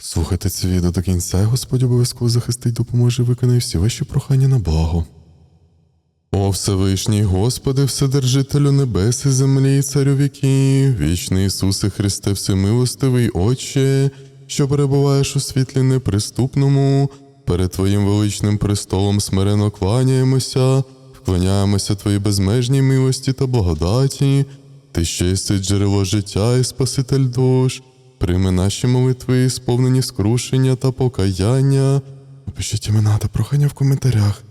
Слухайте це відео до кінця, і Господь обов'язково захистить, допоможе, виконає всі ваші прохання на благо. О Всевишній Господи, Вседержителю небес і землі, і царю віків, вічний Ісусе Христе, всемилостивий Отче, що перебуваєш у світлі неприступному, перед Твоїм величним престолом смирено кланяємося, вклоняємося Твоїй безмежній милості та благодаті, Ти ще джерело життя і Спаситель душ. Прийми наші молитви, сповнені скрушення та покаяння. Напишіть імена та прохання в коментарях.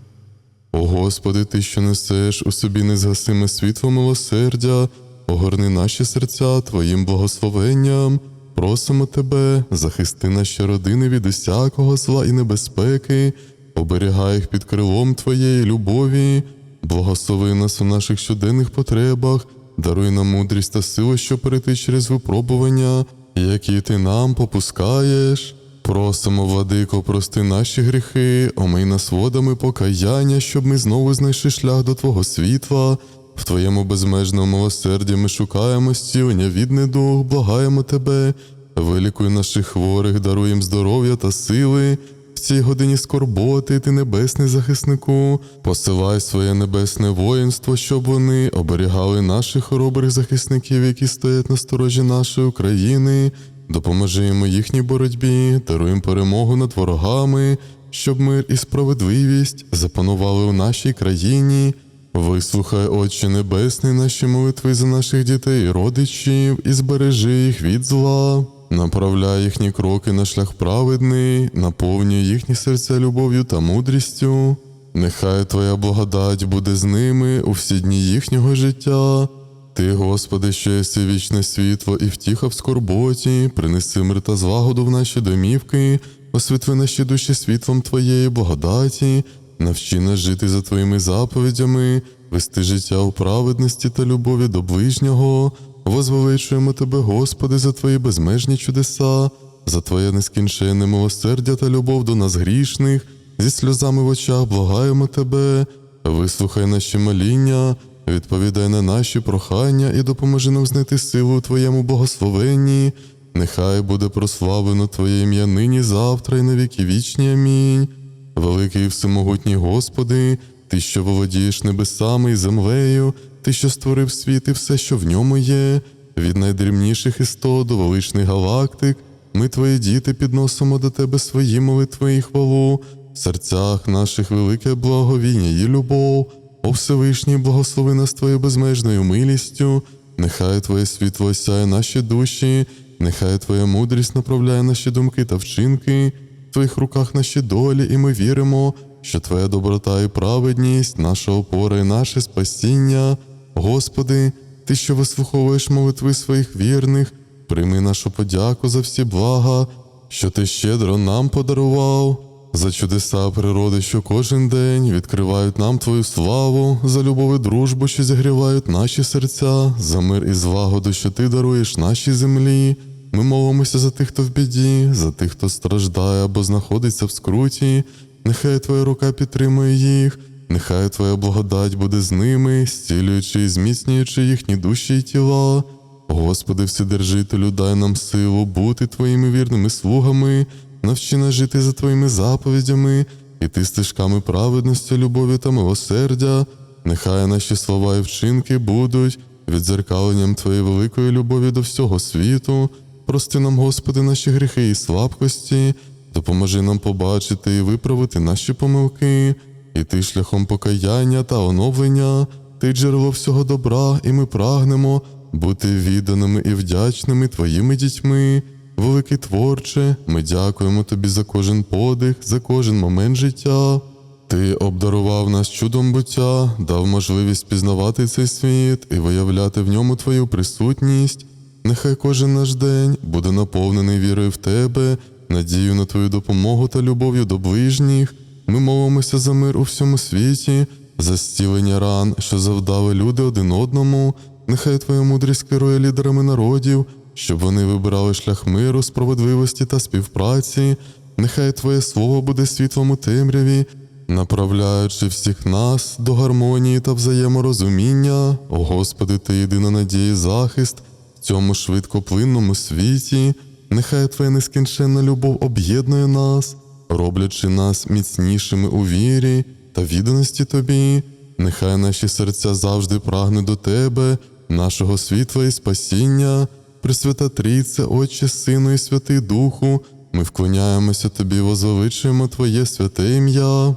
О Господи, Ти, що несеш у собі незгасиме світло милосердя, огорни наші серця Твоїм благословенням. Просимо Тебе, захисти наші родини від усякого зла і небезпеки, оберігай їх під крилом Твоєї любові, благослови нас у наших щоденних потребах, даруй нам мудрість та силу, що перейти через випробування, які ти нам попускаєш. Просимо, владико, прости наші гріхи, омий нас водами покаяння, щоб ми знову знайшли шлях до Твого світла. В Твоєму безмежному милосерді ми шукаємо зцілення від недуг, благаємо Тебе, вилікуй наших хворих, даруй їм здоров'я та сили. В цій годині скорботи, ти небесний захиснику, посилай своє небесне воїнство, щоб вони оберігали наших хоробрих захисників, які стоять на сторожі нашої України. Допоможи їм у їхній боротьбі, даруй їм перемогу над ворогами, щоб мир і справедливість запанували у нашій країні. Вислухай, Отче Небесний, наші молитви за наших дітей і родичів, і збережи їх від зла. Направляй їхні кроки на шлях праведний, наповнюй їхні серця любов'ю та мудрістю. Нехай Твоя благодать буде з ними у всі дні їхнього життя. Ти, Господи, що єси вічне світло і втіха в скорботі, принеси мир та злагоду в наші домівки, освітли наші душі світлом Твоєї благодаті, навчи нас жити за Твоїми заповідями, вести життя у праведності та любові до ближнього. Возвеличуємо Тебе, Господи, за Твої безмежні чудеса, за Твоє нескінченне милосердя та любов до нас грішних, зі сльозами в очах благаємо Тебе, вислухай наші моління, відповідай на наші прохання і допоможи нам знайти силу у Твоєму благословенні. Нехай буде прославлено Твоє ім'я нині, завтра і на віки вічні. Амінь. Великий і всемогутній Господи, Ти, що володієш небесами і землею, Ти, що створив світ і все, що в ньому є, від найдрібніших істот до величних галактик, ми, Твої діти, підносимо до Тебе свої молитви і хвалу, в серцях наших велике благовіння і любов. О Всевишній, благослови нас Твоєю безмежною милістю, нехай Твоє світло осяє наші душі, нехай Твоя мудрість направляє наші думки та вчинки, в Твоїх руках наші долі, і ми віримо, що Твоя доброта і праведність, наша опора і наше спасіння. Господи, Ти, що вислуховуєш молитви своїх вірних, прийми нашу подяку за всі блага, що Ти щедро нам подарував. За чудеса природи, що кожен день відкривають нам Твою славу, за любов і дружбу, що зігрівають наші серця, за мир і злагоду, що ти даруєш нашій землі. Ми молимося за тих, хто в біді, за тих, хто страждає або знаходиться в скруті. Нехай Твоя рука підтримує їх, нехай Твоя благодать буде з ними, зцілюючи і зміцнюючи їхні душі і тіла. Господи, Вседержителю, дай нам силу бути Твоїми вірними слугами, навчи нас жити за Твоїми заповідями, іти стежками праведності, любові та милосердя. Нехай наші слова і вчинки будуть відзеркаленням Твоєї великої любові до всього світу. Прости нам, Господи, наші гріхи і слабкості, допоможи нам побачити і виправити наші помилки, іти шляхом покаяння та оновлення, ти джерело всього добра, і ми прагнемо бути відданими і вдячними Твоїми дітьми. Великий творче, ми дякуємо Тобі за кожен подих, за кожен момент життя. Ти обдарував нас чудом буття, дав можливість пізнавати цей світ і виявляти в ньому Твою присутність. Нехай кожен наш день буде наповнений вірою в Тебе, надією на Твою допомогу та любов'ю до ближніх. Ми молимося за мир у всьому світі, за зцілення ран, що завдали люди один одному. Нехай Твоя мудрість керує лідерами народів, щоб вони вибирали шлях миру, справедливості та співпраці. Нехай Твоє слово буде світлом у темряві, направляючи всіх нас до гармонії та взаєморозуміння. О Господи, Ти єдина надія і захист в цьому швидкоплинному світі. Нехай Твоя нескінченна любов об'єднує нас, роблячи нас міцнішими у вірі та відданості Тобі. Нехай наші серця завжди прагнуть до Тебе, нашого світла і спасіння, Пресвята Трійце, Отче, Сину і Святий Духу, ми вклоняємося Тобі, возвеличуємо Твоє святе ім'я.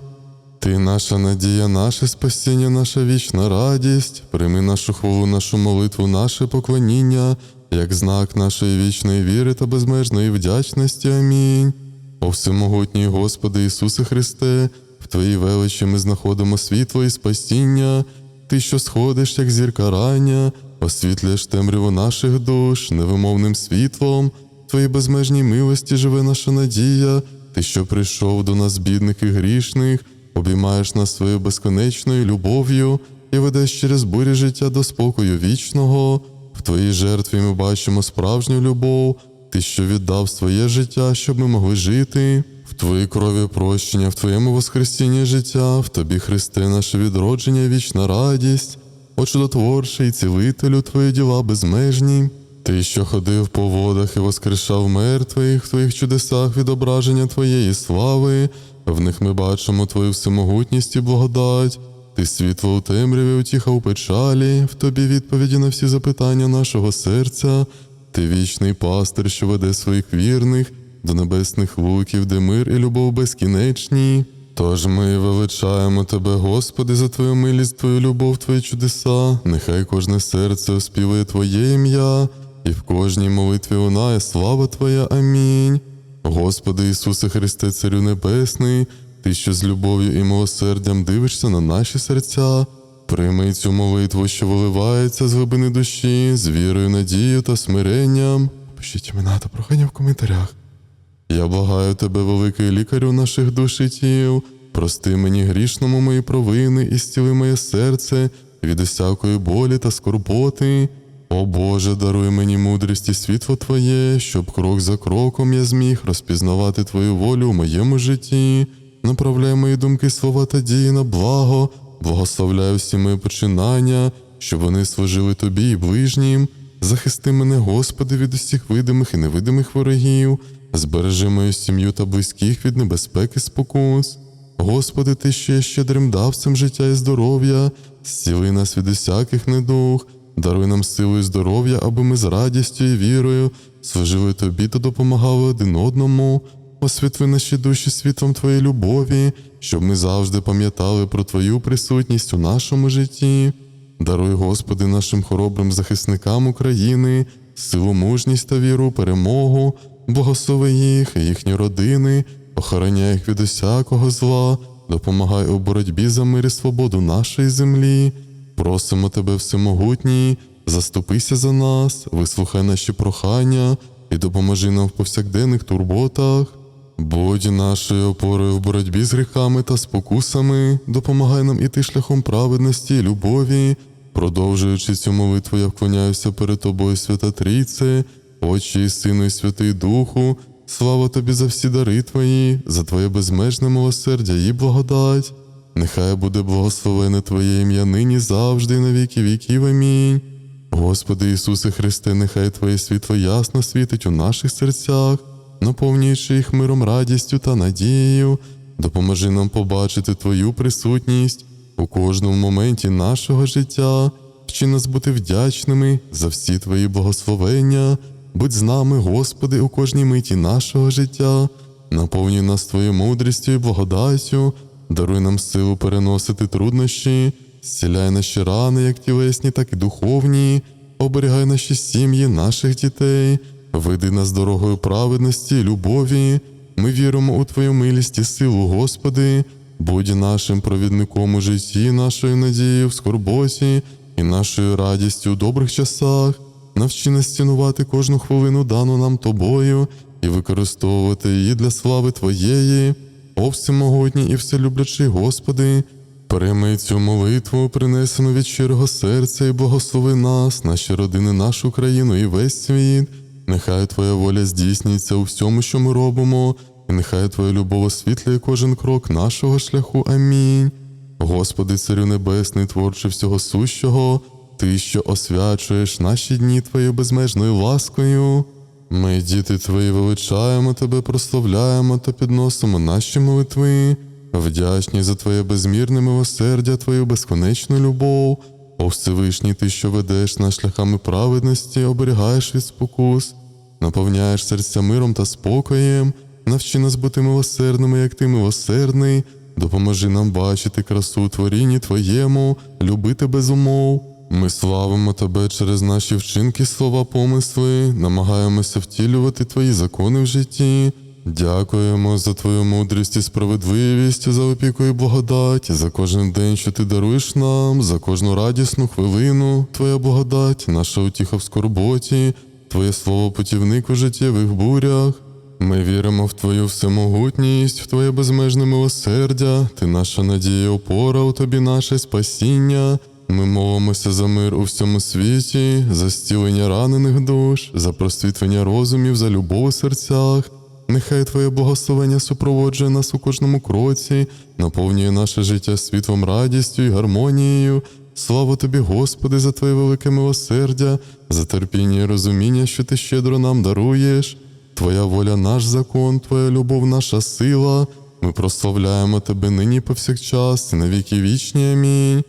Ти наша надія, наше спасіння, наша вічна радість. Прийми нашу хвалу, нашу молитву, наше поклоніння, як знак нашої вічної віри та безмежної вдячності. Амінь. О всемогутній Господи Ісусе Христе, в Твоїй величі ми знаходимо світло і спасіння, Ти, що сходиш, як зірка рання, освітлюєш темряву наших душ невимовним світлом, в Твоїй безмежній милості живе наша надія, Ти, що прийшов до нас, бідних і грішних, обіймаєш нас своєю безконечною любов'ю і ведеш через бурі життя до спокою вічного. В Твоїй жертві ми бачимо справжню любов, Ти, що віддав своє життя, щоб ми могли жити. В Твоїй крові прощення, в Твоєму воскресінні життя, в Тобі, Христе, наше відродження, вічна радість, О чудотворчий цілителю Твої діла безмежні. Ти, що ходив по водах і воскрешав мертвих, в Твоїх чудесах відображення Твоєї слави, в них ми бачимо Твою всемогутність і благодать. Ти світло у темряві, утіха у печалі, в тобі відповіді на всі запитання нашого серця. Ти вічний пастир, що веде своїх вірних до небесних луків, де мир і любов безкінечні. Тож ми величаємо Тебе, Господи, за Твою милість, Твою любов, Твої чудеса. Нехай кожне серце оспівує Твоє ім'я, і в кожній молитві лунає слава Твоя. Амінь. Господи Ісусе Христе, Царю Небесний, Ти, що з любов'ю і милосердям дивишся на наші серця, прийми цю молитву, що виливається з глибини душі, з вірою, надією та смиренням. Пишіть імена та прохання в коментарях. Я благаю тебе, великий лікарю наших душ і тіл, прости мені грішному мої провини і зціли моє серце від усякої болі та скорботи. О Боже, даруй мені мудрість і світло Твоє, щоб крок за кроком я зміг розпізнавати Твою волю у моєму житті. Направляй мої думки, слова та дії на благо, благословляй всі мої починання, щоб вони служили Тобі і ближнім. Захисти мене, Господи, від усіх видимих і невидимих ворогів, збережи мою сім'ю та близьких від небезпеки спокус. Господи, Ти, що є щедрим давцем життя і здоров'я, зціли нас від усяких недуг, даруй нам силу і здоров'я, аби ми з радістю і вірою служили Тобі та допомагали один одному. Освітли наші душі світлом Твоєї любові, щоб ми завжди пам'ятали про Твою присутність у нашому житті. Даруй, Господи, нашим хоробрим захисникам України, силу, мужність та віру, перемогу, благослови їх і їхні родини, охороняй їх від усякого зла, допомагай у боротьбі за мир і свободу нашої землі. Просимо Тебе, Всемогутній, заступися за нас, вислухай наші прохання і допоможи нам в повсякденних турботах. Будь нашою опорою в боротьбі з гріхами та спокусами, допомагай нам іти шляхом праведності і любові. Продовжуючи цю молитву, я вклоняюся перед Тобою, Свята Трійце, Отче і Сину і Святий Духу. Слава Тобі за всі дари Твої, за Твоє безмежне милосердя і благодать. Нехай буде благословене Твоє ім'я нині завжди, і на віки віків. Амінь. Господи Ісусе Христе, нехай Твоє світло ясно світить у наших серцях, наповнюючи їх миром, радістю та надією. Допоможи нам побачити Твою присутність у кожному моменті нашого життя. Вчи нас бути вдячними за всі Твої благословення. Будь з нами, Господи, у кожній миті нашого життя. Наповнюй нас Твоєю мудрістю і благодаттю, даруй нам силу переносити труднощі, зціляй наші рани, як тілесні, так і духовні, оберігай наші сім'ї, наших дітей, веди нас дорогою праведності любові. Ми віримо у Твою милість і силу, Господи, будь нашим провідником у житті, нашою надією в скорботі і нашою радістю у добрих часах. Навчи нас цінувати кожну хвилину дану нам тобою і використовувати її для слави Твоєї, о всемогутній і вселюблячий Господи, прийми цю молитву, принесену від щирого серця, і благослови нас, наші родини, нашу країну і весь світ. Нехай Твоя воля здійснюється у всьому, що ми робимо, і нехай Твоя любов освітлює кожен крок нашого шляху. Амінь. Господи, Царю Небесний, творче всього сущого, Ти, що освячуєш наші дні Твоєю безмежною ласкою. Ми, діти твої, величаємо тебе, прославляємо та підносимо наші молитви, вдячні за твоє безмірне милосердя, твою безконечну любов. О Всевишній, ти, що ведеш нас шляхами праведності, оберігаєш від спокус, наповняєш серця миром та спокоєм, навчи нас бути милосердними, як ти милосердний, допоможи нам бачити красу творінні Твоєму, любити без умов. Ми славимо Тебе через наші вчинки, слова, помисли, намагаємося втілювати Твої закони в житті. Дякуємо за Твою мудрість і справедливість, за опіку і благодать, за кожен день, що ти даруєш нам, за кожну радісну хвилину, Твоя благодать, наша утіха в скорботі, Твоє слово путівник у життєвих бурях. Ми віримо в Твою всемогутність, в Твоє безмежне милосердя, Ти наша надія, опора, у Тобі наше спасіння. Ми молимося за мир у всьому світі, за зцілення ранених душ, за просвітлення розумів, за любов у серцях. Нехай Твоє благословення супроводжує нас у кожному кроці, наповнює наше життя світлом, радістю і гармонією. Слава тобі, Господи, за Твоє велике милосердя, за терпіння і розуміння, що Ти щедро нам даруєш. Твоя воля наш закон, Твоя любов наша сила. Ми прославляємо Тебе нині повсякчас, і на вічні. Амінь.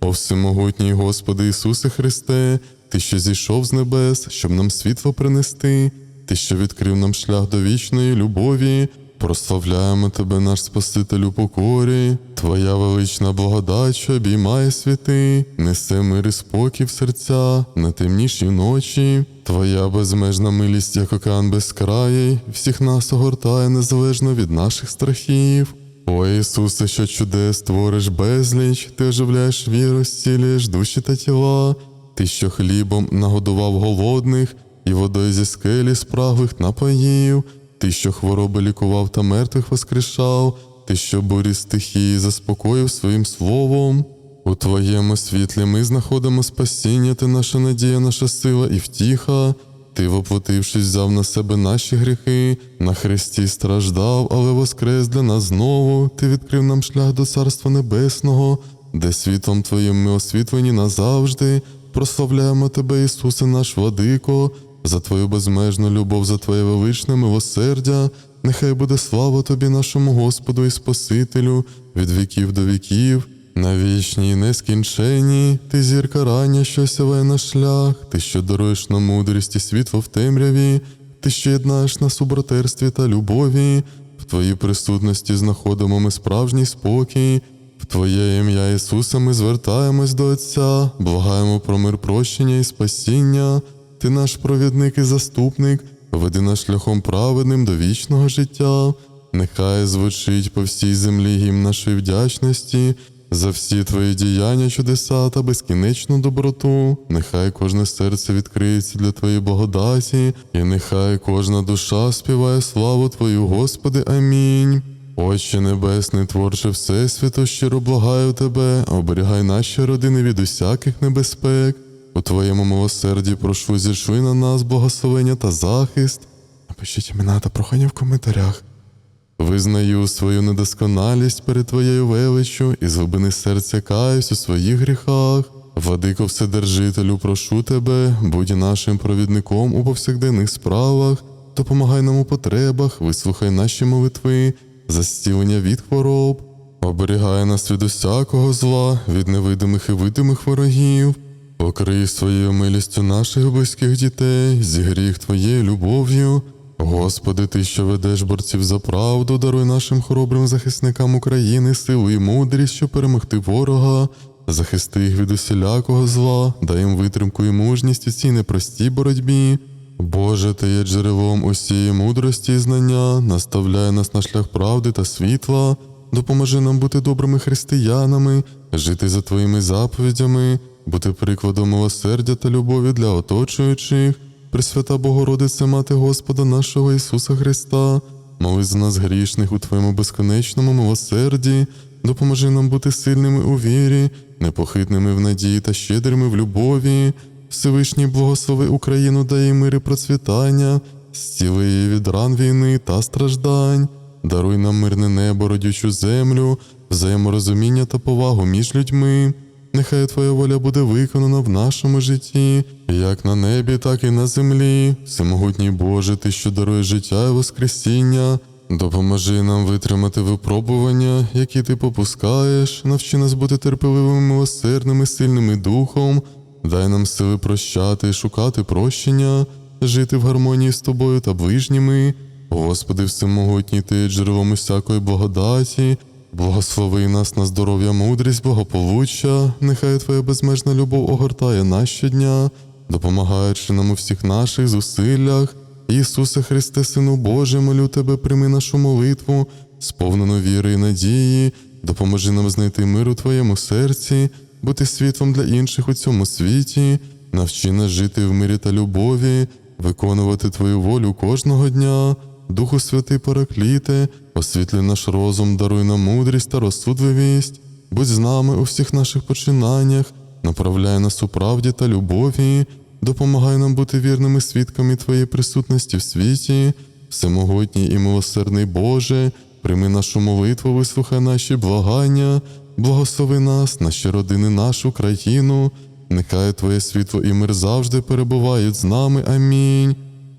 О всемогутній Господи Ісусе Христе, Ти, що зійшов з небес, щоб нам світло принести, Ти, що відкрив нам шлях до вічної любові, прославляємо Тебе, наш Спаситель у покорі, Твоя велична благодать, що обіймає світи, несе мир і спокій в серця на темніші ночі. Твоя безмежна милість, як океан безкраїй, всіх нас огортає незалежно від наших страхів. О Ісусе, що чудес твориш безліч, ти оживляєш віру, зцілюєш душі та тіла, ти, що хлібом нагодував голодних, і водою зі скелі спраглих напоїв, ти, що хвороби лікував та мертвих воскрешав, ти, що бурі стихії заспокоїв своїм словом. У Твоєму світлі ми знаходимо спасіння, ти наша надія, наша сила і втіха. Ти, воплотившись, взяв на себе наші гріхи, на хресті страждав, але воскрес для нас знову. Ти відкрив нам шлях до Царства Небесного, де світлом Твоїм ми освітлені назавжди. Прославляємо Тебе, Ісусе, наш Владико, за Твою безмежну любов, за Твоє величне милосердя. Нехай буде слава Тобі, нашому Господу і Спасителю, від віків до віків. На вічній нескінченні, ти зірка рання, що сяває наш шлях, ти, що даруєш нам мудрість і світло в темряві, ти, що єднаєш нас у братерстві та любові, в Твоїй присутності знаходимо ми справжній спокій. В Твоє ім'я Ісуса ми звертаємось до Отця, благаємо про мир прощення і спасіння. Ти наш провідник і заступник, веди нас шляхом праведним до вічного життя. Нехай звучить по всій землі гімн нашої вдячності за всі твої діяння, чудеса та безкінечну доброту. Нехай кожне серце відкриється для твоєї благодаті, і нехай кожна душа співає славу Твою, Господи. Амінь. Отче Небесний, творче Всесвіту, щиро благаю тебе, оберігай наші родини від усяких небезпек. У Твоєму милосерді прошу зійшли на нас благословення та захист. Напишіть імена та прохання в коментарях. Визнаю свою недосконалість перед Твоєю величчю і з глибини серця каюсь у своїх гріхах. Владико Вседержителю, прошу тебе, будь нашим провідником у повсякденних справах, допомагай нам у потребах, вислухай наші молитви, за зцілення від хвороб, оберігай нас від усякого зла, від невидимих і видимих ворогів. Покрий своєю милістю наших близьких дітей, зігріх Твоєю любов'ю. Господи, Ти, що ведеш борців за правду, даруй нашим хоробрим захисникам України силу і мудрість, щоб перемогти ворога, захисти їх від усілякого зла, дай їм витримку і мужність у цій непростій боротьбі. Боже, Ти є джерелом усієї мудрості і знання, наставляй нас на шлях правди та світла, допоможи нам бути добрими християнами, жити за Твоїми заповідями, бути прикладом милосердя та любові для оточуючих. Пресвята Богородице, Мати Господа нашого Ісуса Христа, моли за нас грішних у Твоєму безконечному милосерді, допоможи нам бути сильними у вірі, непохитними в надії та щедрими в любові. Всевишній благослови Україну, їй мир і процвітання, зціли її від ран війни та страждань, даруй нам мирне небо, родючу землю, взаєморозуміння та повагу між людьми. Нехай Твоя воля буде виконана в нашому житті, як на небі, так і на землі. Всемогутній Боже, Ти, що дарує життя і воскресіння, допоможи нам витримати випробування, які ти попускаєш, навчи нас бути терпеливими, милосердними, сильними духом, дай нам сили прощати і шукати прощення, жити в гармонії з тобою та ближніми. Господи, всемогутній Ти джерелом усякої благодаті, благослови нас на здоров'я, мудрість, благополуччя, нехай Твоя безмежна любов огортає нас щодня, допомагаючи нам у всіх наших зусиллях. Ісусе Христе, Сину Божий, молю Тебе, прийми нашу молитву, сповнену віри і надії, допоможи нам знайти мир у Твоєму серці, бути світлом для інших у цьому світі, навчи нас жити в мирі та любові, виконувати Твою волю кожного дня. Духу Святий Паракліте, освітлюй наш розум, даруй нам мудрість та розсудливість, будь з нами у всіх наших починаннях, направляй нас у правді та любові, допомагай нам бути вірними свідками Твоєї присутності в світі, всемогутній і милосердний Боже, прийми нашу молитву, вислухай наші благання, благослови нас, наші родини, нашу країну, нехай Твоє світло і мир завжди перебувають з нами. Амінь.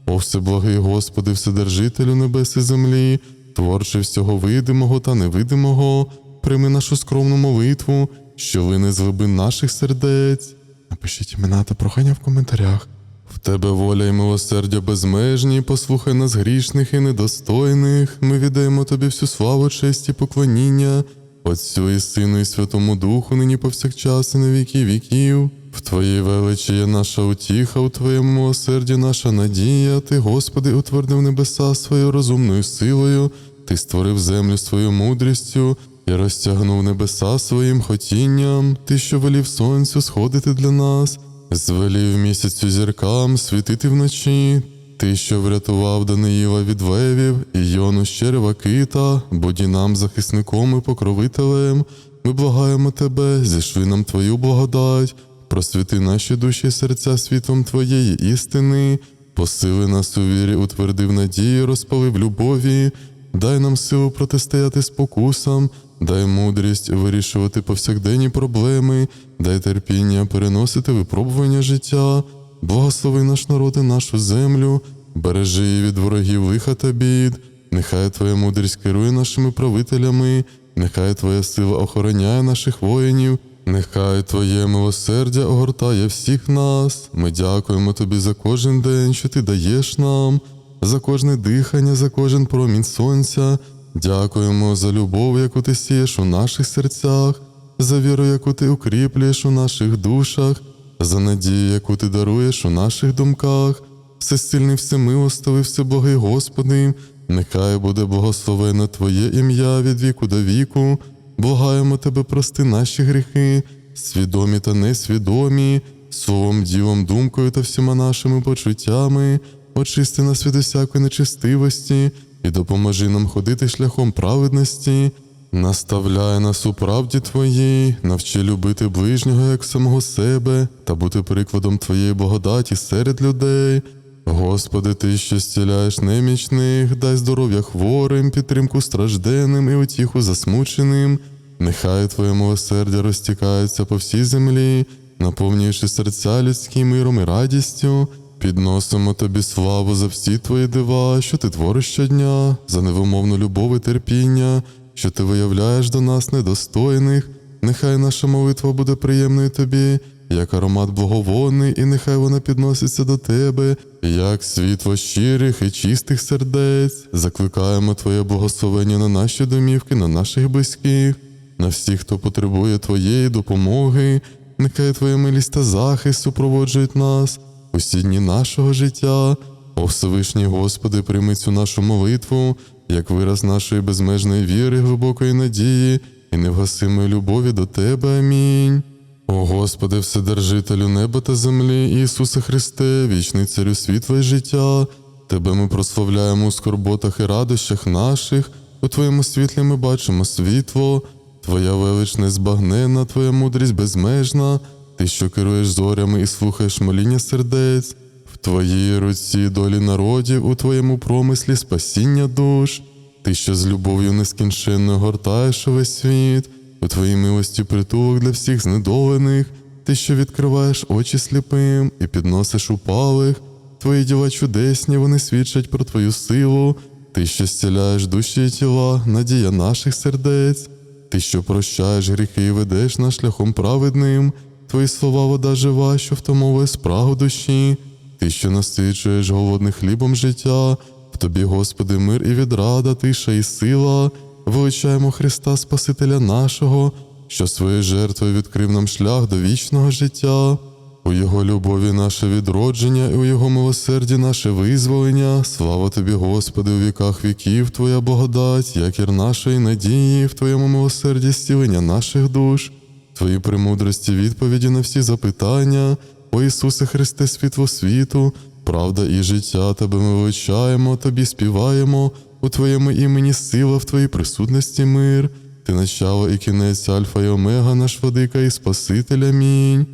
О всеблагий Господи, Вседержителю небес і землі, творче всього видимого та невидимого, прийми нашу скромну молитву, що лине з глибин наших сердець. Напишіть імена та прохання в коментарях. В тебе воля і милосердя безмежні, послухай нас грішних і недостойних. Ми віддаємо тобі всю славу, честь і поклоніння, Отцю і Сину, і Святому Духу, нині повсякчас і на віки віків. В Твоїй величі є наша утіха, у Твоєму милосерді наша надія. Ти, Господи, утвердив небеса своєю розумною силою, Ти створив землю своєю мудрістю і розтягнув небеса своїм хотінням, Ти, що велів сонцю сходити для нас, звелів місяцю зіркам світити вночі. Ти, що врятував Даниїла від левів і Йону з черева кита, будь нам захисником і покровителем. Ми благаємо тебе, зішли нам твою благодать, просвіти наші душі і серця світлом Твоєї істини, посили нас у вірі, утверди в надії, в любові, дай нам силу протистояти спокусам, дай мудрість вирішувати повсякденні проблеми, дай терпіння переносити випробування життя. Благослови наш народ і нашу землю, бережи її від ворогів лиха та бід, нехай Твоя мудрість керує нашими правителями, нехай Твоя сила охороняє наших воїнів, нехай Твоє милосердя огортає всіх нас. Ми дякуємо Тобі за кожен день, що Ти даєш нам, за кожне дихання, за кожен промінь сонця. Дякуємо за любов, яку ти сієш у наших серцях, за віру, яку ти укріплюєш у наших душах за надію, яку ти даруєш у наших думках, всесильний, всемилостивий, всебогий Господи, нехай буде благословено Твоє ім'я від віку до віку, благаємо Тебе, прости наші гріхи, свідомі та несвідомі, словом, ділом, думкою та всіма нашими почуттями, очисти нас від усякої нечистивості і допоможи нам ходити шляхом праведності. Наставляй нас у правді Твоїй, навчи любити ближнього як самого себе та бути прикладом Твоєї благодаті серед людей. Господи, Ти, що зціляєш немічних, дай здоров'я хворим, підтримку стражденним і утіху засмученим. Нехай Твоє милосердя розтікається по всій землі, наповнюючи серця людським миром і радістю. Підносимо тобі славу за всі твої дива, що ти твориш щодня, за невимовну любов і терпіння що ти виявляєш до нас недостойних, нехай наша молитва буде приємною тобі, як аромат благовонний, і нехай вона підноситься до тебе, як світло щирих і чистих сердець. Закликаємо Твоє благословення на наші домівки, на наших близьких, на всіх, хто потребує Твоєї допомоги. Нехай Твоя милість та захист супроводжують нас усі дні нашого життя. О Всевишній Господи, прийми цю нашу молитву як вираз нашої безмежної віри, глибокої надії і невгасимої любові до Тебе. Амінь. О Господи, Вседержителю неба та землі, Ісусе Христе, вічний царю світла й життя, Тебе ми прославляємо у скорботах і радощах наших, у Твоєму світлі ми бачимо світло, Твоя велич незбагненна, Твоя мудрість безмежна, Ти, що керуєш зорями і слухаєш моління сердець. В Твоїй руці долі народів, у Твоєму промислі спасіння душ, Ти, що з любов'ю нескінченною гортаєш увесь світ, у твоїй милості притулок для всіх знедолених, ти, що відкриваєш очі сліпим і підносиш упалих, твої діла чудесні, вони свідчать про твою силу, ти, що зціляєш душі і тіла, надія наших сердець, ти, що прощаєш гріхи і ведеш нас шляхом праведним, твої слова вода жива, що втомовує спрагу душі, ти, що насичуєш голодних хлібом життя, в тобі, Господи, мир і відрада, тиша і сила, величаємо Христа Спасителя нашого, що своєю жертвою відкрив нам шлях до вічного життя. У Його любові наше відродження і у Його милосерді наше визволення. Слава тобі, Господи, у віках віків, Твоя благодать, якір нашої надії, в Твоєму милосерді зцілення наших душ, Твої премудрості відповіді на всі запитання, о Ісусе Христе, світло світу, правда і життя Тебе ми величаємо, Тобі співаємо, у Твоєму імені сила, в Твоїй присутності мир, Ти начало і кінець Альфа і Омега, наш Владика і Спаситель. Амінь.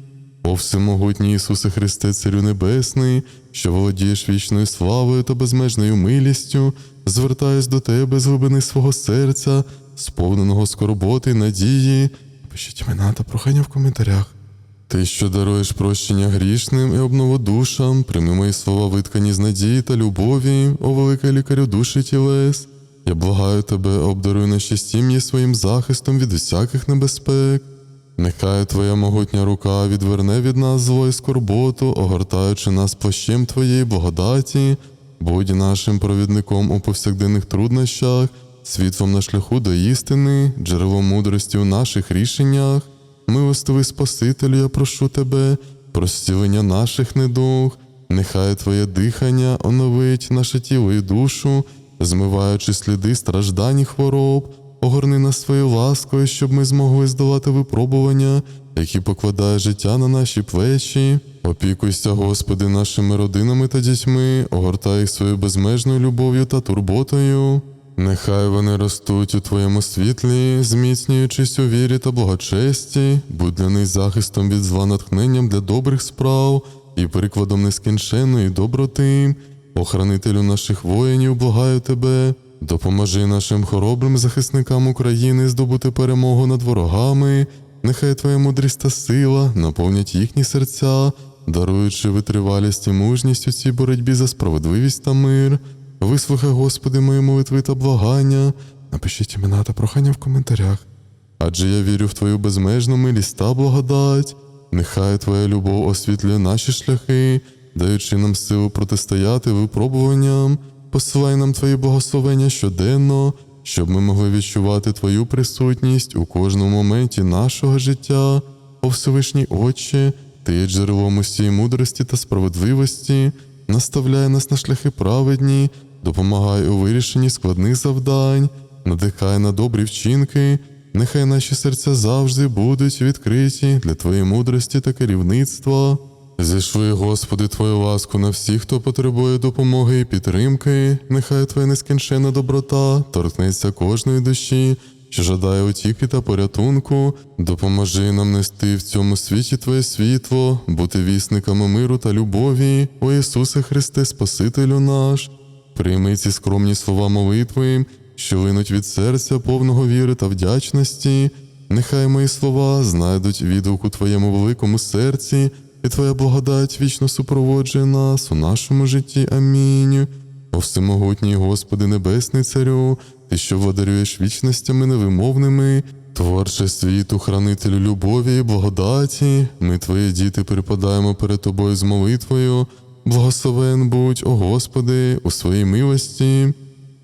О всемогутній Ісусе Христе, Царю Небесний, що володієш вічною славою та безмежною милістю, звертаюсь до Тебе з глибини свого серця, сповненого скорботи надії. Пишіть імена та прохання в коментарях. Ти, що даруєш прощення грішним і обнову душам, прийми мої слова виткані з надії та любові, о великий лікарю душі тілес. Я благаю тебе, обдаруй наші сім'ї своїм захистом від усяких небезпек. Нехай Твоя могутня рука відверне від нас зло і скорботу, огортаючи нас плащем Твоєї благодаті, будь нашим провідником у повсякденних труднощах, світлом на шляху до істини, джерелом мудрості у наших рішеннях. Милостивий Спасителю, я прошу тебе, про зцілення наших недуг, нехай Твоє дихання оновить наше тіло і душу, змиваючи сліди страждань і хвороб, огорни нас своєю ласкою, щоб ми змогли здолати випробування, які покладає життя на наші плечі. Опікуйся, Господи, нашими родинами та дітьми, огортай їх своєю безмежною любов'ю та турботою. Нехай вони ростуть у Твоєму світлі, зміцнюючись у вірі та благочесті, будь для них захистом від зла натхненням для добрих справ і прикладом нескінченної доброти. Охранителю наших воїнів, благаю тебе, допоможи нашим хоробрим захисникам України здобути перемогу над ворогами. Нехай Твоя мудрість та сила наповнять їхні серця, даруючи витривалість і мужність у цій боротьбі за справедливість та мир. Вислухай, Господи, мої молитви та благання. Напишіть імена та прохання в коментарях. Адже я вірю в Твою безмежну милість та благодать. Нехай Твоя любов освітлює наші шляхи, даючи нам силу протистояти випробуванням. Посилай нам Твої благословення щоденно, щоб ми могли відчувати Твою присутність у кожному моменті нашого життя. О Всевишній Отче, Ти є джерелом усієї мудрості та справедливості, наставляй нас на шляхи праведні, допомагай у вирішенні складних завдань, надихай на добрі вчинки, нехай наші серця завжди будуть відкриті для Твоєї мудрості та керівництва. Зійшли, Господи, Твою ласку на всіх, хто потребує допомоги і підтримки. Нехай Твоя нескінченна доброта торкнеться кожної душі, що жадає утіки та порятунку. Допоможи нам нести в цьому світі Твоє світло, бути вісниками миру та любові, о Ісусе Христе, Спасителю наш. Прийми ці скромні слова молитви, що линуть від серця повного віри та вдячності. Нехай мої слова знайдуть відгук у Твоєму великому серці, і Твоя благодать вічно супроводжує нас у нашому житті. Амінь. О всемогутній Господи Небесний Царю, Ти, що владарюєш вічностями невимовними, творче світу, хранителю любові і благодаті, ми, Твої діти, припадаємо перед Тобою з молитвою. Благословен будь, о Господи, у своїй милості.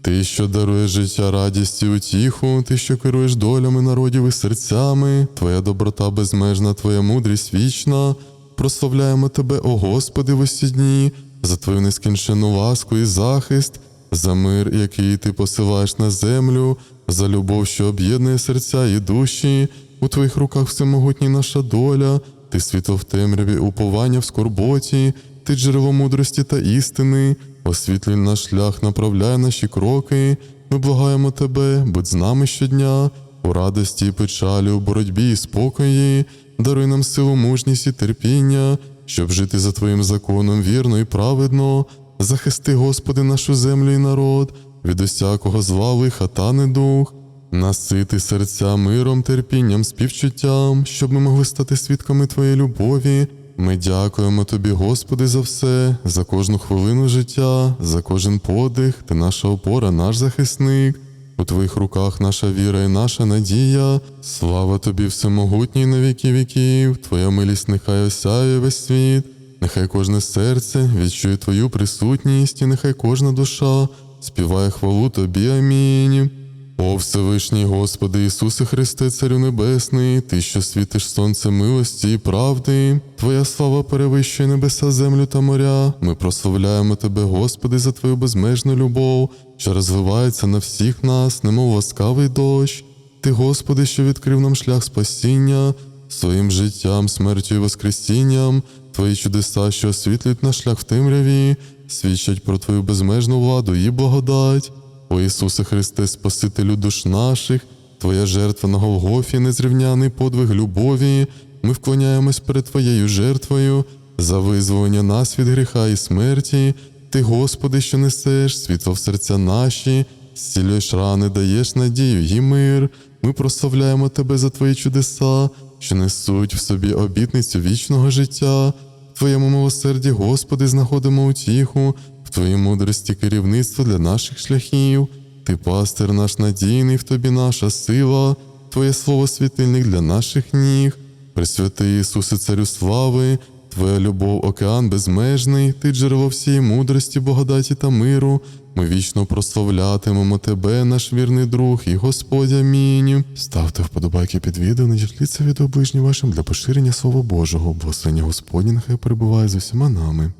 Ти, що даруєш життя, радість і утіху, ти, що керуєш долями народів і серцями, Твоя доброта безмежна, Твоя мудрість вічна. Прославляємо Тебе, о Господи, в усі дні, за Твою нескінченну ласку і захист, за мир, який Ти посилаєш на землю, за любов, що об'єднує серця і душі. У Твоїх руках всемогутні наша доля, Ти світло в темряві, уповання в скорботі, Ти джерело мудрості та істини, освітлюй наш шлях, направляй наші кроки. Ми благаємо Тебе, будь з нами щодня, у радості і печалі, у боротьбі і спокої, даруй нам силу, мужність і терпіння, щоб жити за Твоїм законом вірно і праведно. Захисти, Господи, нашу землю і народ від усякого зла, лиха та недух. Насити серця миром, терпінням, співчуттям, щоб ми могли стати свідками Твоєї любові. Ми дякуємо Тобі, Господи, за все, за кожну хвилину життя, за кожен подих, Ти наша опора, наш захисник. У Твоїх руках наша віра і наша надія. Слава Тобі, всемогутній на віки віків, Твоя милість нехай осяє весь світ, нехай кожне серце відчує Твою присутність, і нехай кожна душа співає хвалу Тобі. Амінь. О Всевишній Господи Ісусе Христе, Царю Небесний, Ти, що світиш сонце милості і правди, Твоя слава перевищує небеса, землю та моря. Ми прославляємо Тебе, Господи, за Твою безмежну любов, що розвивається на всіх нас, немов ласкавий дощ. Ти, Господи, що відкрив нам шлях спасіння, своїм життям, смертю і воскресінням, Твої чудеса, що освітлюють наш шлях в темряві, свідчать про Твою безмежну владу і благодать. О Ісусе Христе, Спасителю душ наших, Твоя жертва на Голгофі, незрівняний подвиг любові. Ми вклоняємось перед Твоєю жертвою за визволення нас від гріха і смерті. Ти, Господи, що несеш світло в серця наші, зцілюєш рани, даєш надію і мир. Ми прославляємо Тебе за Твої чудеса, що несуть в собі обітницю вічного життя. В Твоєму милосерді, Господи, знаходимо утіху, в Твоїй мудрості керівництво для наших шляхів. Ти пастир наш надійний, в Тобі наша сила, Твоє слово світильник для наших ніг. Пресвятий Ісусе, Царю слави, Твоя любов, океан безмежний, Ти джерело всієї мудрості, благодаті та миру. Ми вічно прославлятимемо Тебе, наш вірний друг і Господь. Амінь. Ставте вподобайки під відео, надішліться відео ближнім вашим для поширення Слова Божого. Благословення Господні нехай перебуває з усіма нами.